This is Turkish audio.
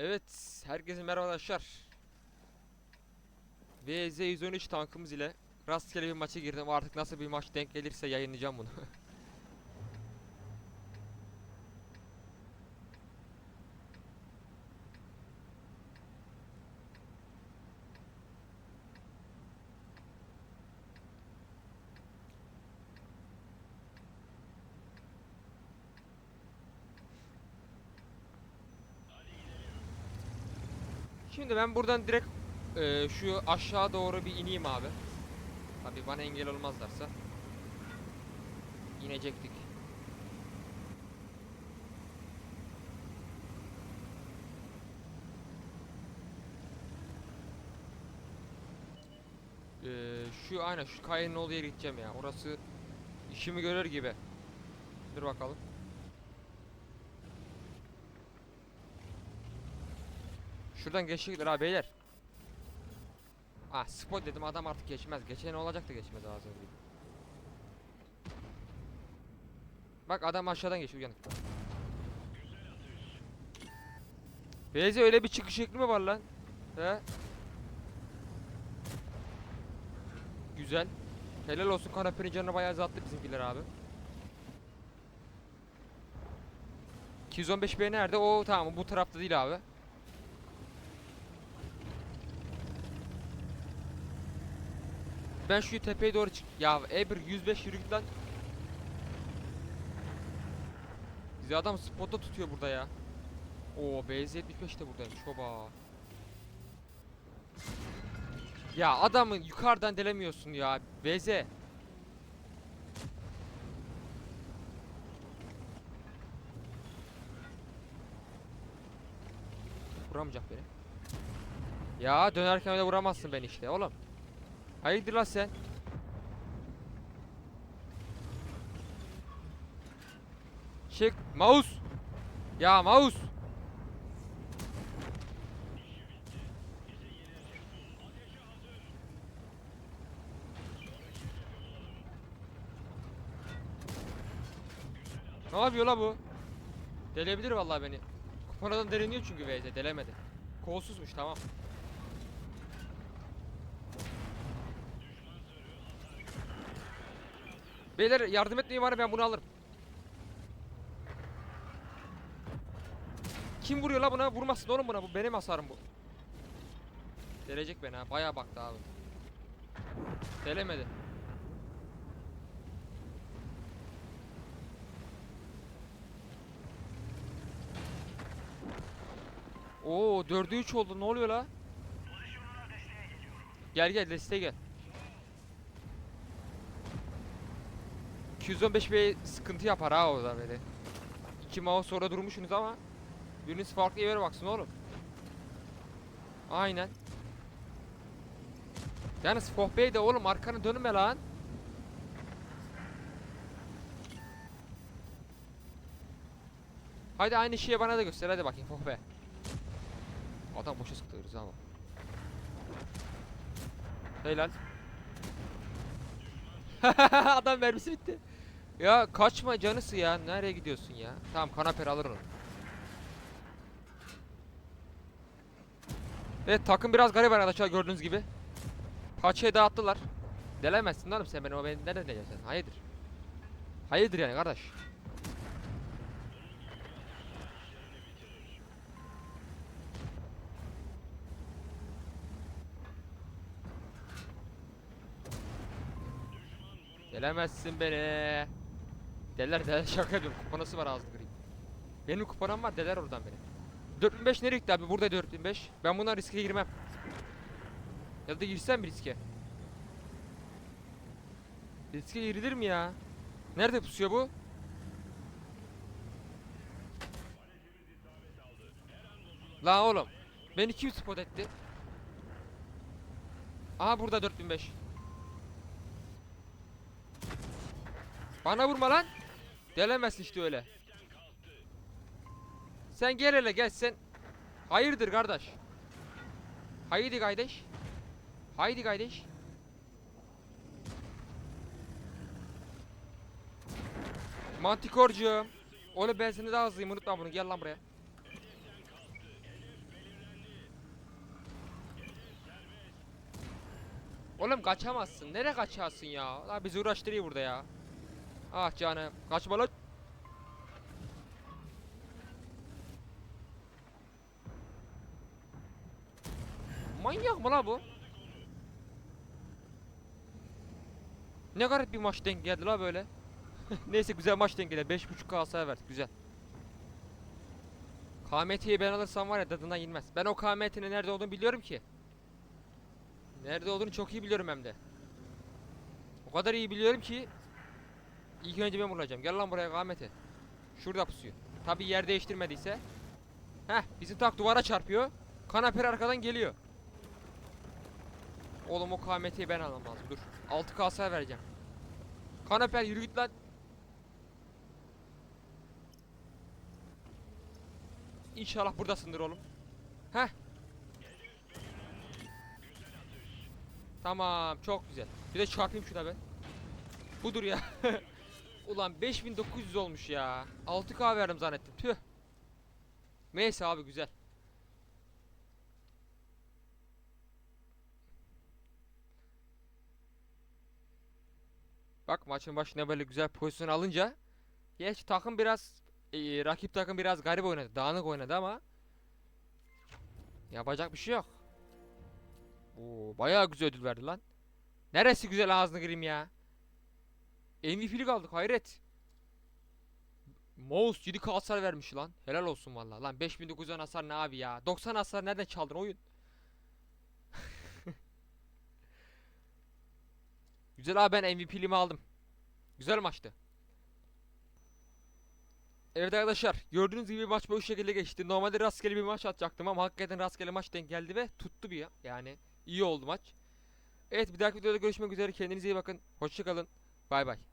Evet, herkese merhaba arkadaşlar. VZ113 tankımız ile rastgele bir maça girdim. Artık nasıl bir maç denk gelirse yayınlayacağım bunu. Şimdi ben buradan direkt e, şu aşağı doğru bir ineyim abi. Tabii bana engel olmazlarsa. İnecektik. E, şu aynen şu kayanın olduğu yere gideceğim ya. Orası işimi görür gibi. Dur bakalım. Şuradan geçecekler abi beyler. Ah spot dedim adam artık geçmez. Geçen olacak da geçmez ağzını gibi. Bak adam aşağıdan geçiyor uyanık. Beyze öyle bir çıkış şekli mi var lan? He? Güzel. Helal olsun kanapenin canını bayağı azalttı bizimkiler abi. 215B nerede? O tamam bu tarafta değil abi. Ben şu tepeye doğru çık. Ya E1 105 yürü git lan. Bizi adam spotta tutuyor burada ya. Oo BZ75 de buradaymış hoba. Ya adamı yukarıdan delemiyorsun ya. BZ. Vuramayacak beni. Ya dönerken öyle vuramazsın beni işte oğlum. Hayırdır lan sen? Çık mouse. Ya mouse. Ne yapıyor la bu? Delebilir vallahi beni. Kuponadan deleniyor çünkü VZ delemedi. Kolsuzmuş tamam. Beyler yardım etmeyin var ben bunu alırım. Kim vuruyor la buna? Vurmasın oğlum buna. Bu benim hasarım bu. Delecek beni ha. Bayağı baktı abi. Delemedi. Oo 4'e 3 oldu. Ne oluyor la? Gel gel desteğe gel. 215 bir sıkıntı yapar ha o da böyle. İki mouse sonra durmuşsunuz ama biriniz farklı yere baksın oğlum. Aynen. Yalnız Foh Bey de oğlum arkanı dönme lan. Hadi aynı şeyi bana da göster hadi bakayım Foh Bey. Adam boşa sıktı Rıza ama. Helal. Adam mermisi bitti. Ya kaçma canısı ya. Nereye gidiyorsun ya? Tamam kanaper alır onu. Evet takım biraz garip arkadaşlar gördüğünüz gibi. Paçayı dağıttılar. Delemezsin oğlum sen beni o beni nereden deleceksin? Hayırdır? Hayırdır yani kardeş? Delemezsin beni. Deler deler şaka ediyorum. Kupanası var ağzını kırayım. Benim kupanam var deler oradan beni. 4005 nereye gitti abi? Burada 4005. Ben buna riske girmem. Ya da girsem mi riske? Riske girilir mi ya? Nerede pusuyor bu? La oğlum. Beni kim spot etti? Aha burada 4005. Bana vurma lan. Delemezsin işte öyle. Sen gel hele gel sen. Hayırdır kardeş? Haydi kardeş. Haydi kardeş. Mantikorcuğum. Oğlum ben seni daha hızlıyım unutma bunu gel lan buraya. Oğlum kaçamazsın. Nereye kaçarsın ya? Lan bizi uğraştırıyor burada ya. Ah canım. Kaçma lan. Manyak mı la bu? Ne garip bir maç denk geldi la böyle. Neyse güzel maç denk geldi. 5.5 kalsa evet güzel. KMT'yi ben alırsam var ya tadından yenmez. Ben o KMT'nin nerede olduğunu biliyorum ki. Nerede olduğunu çok iyi biliyorum hem de. O kadar iyi biliyorum ki ilk önce ben bulacağım. Gel lan buraya KMT. Şurada pusuyor. Tabi yer değiştirmediyse. Heh bizim tak duvara çarpıyor. Kanaper arkadan geliyor. Oğlum o KMT'yi ben almam. Dur. 6 kasa vereceğim. Kanaper yürü git lan. İnşallah buradasındır oğlum. Heh. Tamam çok güzel. Bir de çarpayım şuna ben. Budur ya. Ulan 5900 olmuş ya. 6K verdim zannettim. Tüh. Neyse abi güzel. Bak maçın başına böyle güzel pozisyon alınca Geç takım biraz e, rakip takım biraz garip oynadı. Dağınık oynadı ama yapacak bir şey yok. Oo, bayağı güzel ödül verdi lan. Neresi güzel ağzını kırayım ya. MVP'lik aldık hayret. Mouse 7k hasar vermiş lan. Helal olsun vallahi. Lan 5900 hasar ne abi ya? 90 hasar nereden çaldın oyun? Güzel abi ben MVP'liğimi aldım. Güzel maçtı. Evet arkadaşlar gördüğünüz gibi maç bu şekilde geçti. Normalde rastgele bir maç atacaktım ama hakikaten rastgele maç denk geldi ve tuttu bir ya. Yani iyi oldu maç. Evet bir dahaki videoda görüşmek üzere. Kendinize iyi bakın. Hoşçakalın. Bay bay.